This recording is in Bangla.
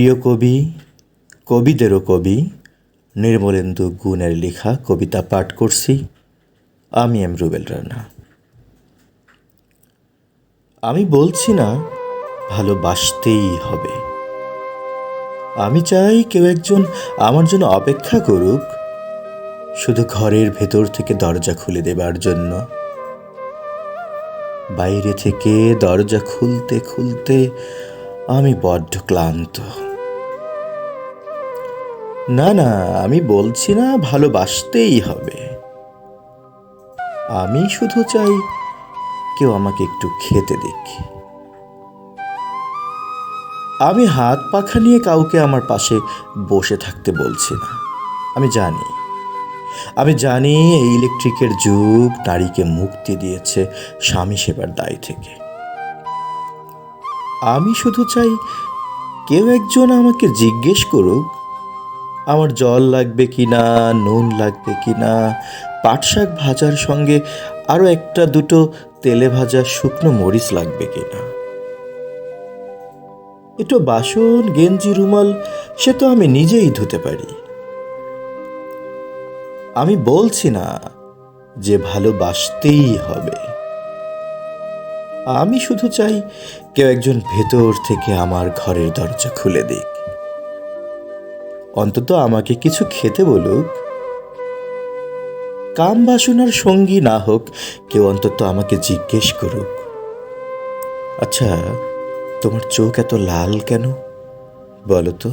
প্রিয় কবি, কবিদেরও কবি, নির্মলেন্দু গুণের লেখা কবিতা পাঠ করছি। আমি এম রুবেল রানা। আমি বলছি না, ভালোবাসতেই হবে। আমি চাই কেউ একজন আমার জন্য অপেক্ষা করুক, শুধু ঘরের ভেতর থেকে দরজা খুলে দেবার জন্য। বাইরে থেকে দরজা খুলতে খুলতে আমি বড্ড ক্লান্ত। না না, আমি বলছি না ভালোবাসতেই হবে। আমি শুধু চাই কেউ আমাকে একটু খেতে দিক। আমি হাত পাখা নিয়ে কাউকে আমার পাশে বসে থাকতে বলছি না। আমি জানি আমি জানি এই ইলেকট্রিকের যুগ নারীকে মুক্তি দিয়েছে স্বামী সেবার দায় থেকে। আমি শুধু চাই কেউ একজন আমাকে জিজ্ঞেস করুক আমার জল লাগবে কি না, নুন লাগবে কি না? পাট শাক ভাজার সঙ্গে আরও একটা দুটো তেলে ভাজা শুকনো মরিচ লাগবে কি না? একটু বাসন, গেঞ্জি, রুমাল, সে তো আমি নিজেই ধুতে পারি। আমি বলছি না যে ভালোবাসতেই হবে। আমি শুধু চাই কেউ একজন ভেতর থেকে আমার ঘরের দরজা খুলে দিক। অন্তত আমাকে কিছু খেতে বলুক। কাম বাসনার সঙ্গী না হোক, কেউ অন্তত আমাকে জিজ্ঞেস করুক। আচ্ছা তোমার চোখ এত লাল কেন? বলো তো।